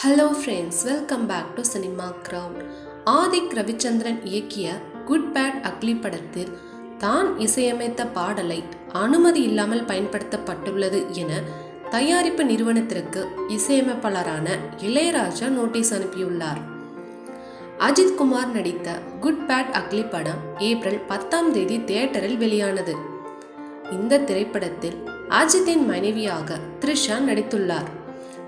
Hello friends welcome back to cinema ground Adhik Ravichandran இயக்கிய good bad ugly படத்தில் தான் இசையமைத்த பாடலை அனுமதி இல்லாமல் பயன்படுத்தப்பட்டுள்ளது என தயாரிப்பு நிறுவனத்திற்கு இசையமைப்பாளரான இளையராஜா நோட்டீஸ் அனுப்பியுள்ளார். அஜித் குமார் நடித்த குட் பேட் அக்லி படம் ஏப்ரல் பத்தாம் தேதி தியேட்டரில் வெளியானது. இந்த திரைப்படத்தில் அஜித்தின் மனைவியாக த்ரிஷா நடித்துள்ளார்.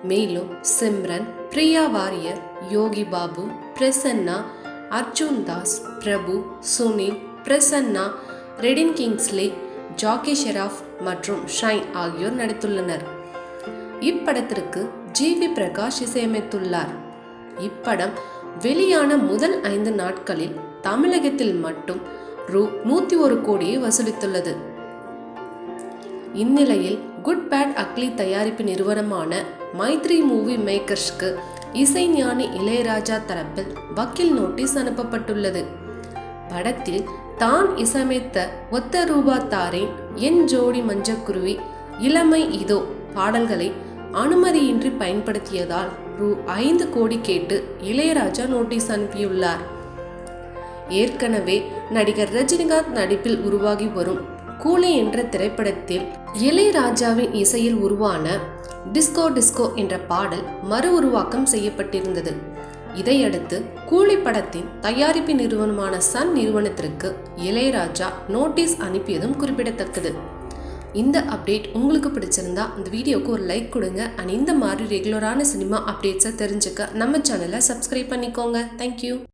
மேலும் சிம்ரன் பிரியா வாரியர் யோகி பாபு பிரசன்னா அர்ஜுன் தாஸ் பிரபு சுனில் பிரசன்னா ரெடின் கிங்ஸ்லே ஜாக்கி ஷெராஃப் மற்றும் ஷைன் ஆகியோர் நடித்துள்ளனர். இப்படத்திற்கு ஜி. வி. பிரகாஷ் இசையமைத்துள்ளார். இப்படம் வெளியான முதல் ஐந்து நாட்களில் தமிழகத்தில் மட்டும் ரூ. நூற்றி ஒரு கோடியை வசூலித்துள்ளது. இந்நிலையில் குட் பேட் அக்லி தயாரிப்பு நிறுவனமான மைத்ரி மூவி மேக்கர்ஸ்க்கு இசைஞானி இளையராஜா தரப்பில் வக்கீல் நோட்டீஸ் அனுப்பப்பட்டுள்ளது. படத்தில் தான் இசையமைத்த ஒத்த ரூபா தாரேன் என் ஜோடி மஞ்சக்குருவி இளமை இதோ பாடல்களை அனுமதியின்றி பயன்படுத்தியதால் ரூ ஐந்து கோடி கேட்டு இளையராஜா நோட்டீஸ் அனுப்பியுள்ளார். ஏற்கனவே நடிகர் ரஜினிகாந்த் நடிப்பில் உருவாகி வரும் கூலி என்ற திரைப்படத்தில் இளையராஜாவின் இசையில் உருவான டிஸ்கோ டிஸ்கோ என்ற பாடல் மறு உருவாக்கம் செய்யப்பட்டிருந்தது. இதையடுத்து கூலி படத்தின் தயாரிப்பு நிறுவனமான சன் நிறுவனத்திற்கு இளையராஜா நோட்டீஸ் அனுப்பியதும் குறிப்பிடத்தக்கது. இந்த அப்டேட் உங்களுக்கு பிடிச்சிருந்தா இந்த வீடியோக்கு ஒரு லைக் கொடுங்க. அண்ட் இந்த மாதிரி ரெகுலரான சினிமா அப்டேட்ஸை தெரிஞ்சுக்க நம்ம சேனலை சப்ஸ்கிரைப் பண்ணிக்கோங்க. தேங்க்யூ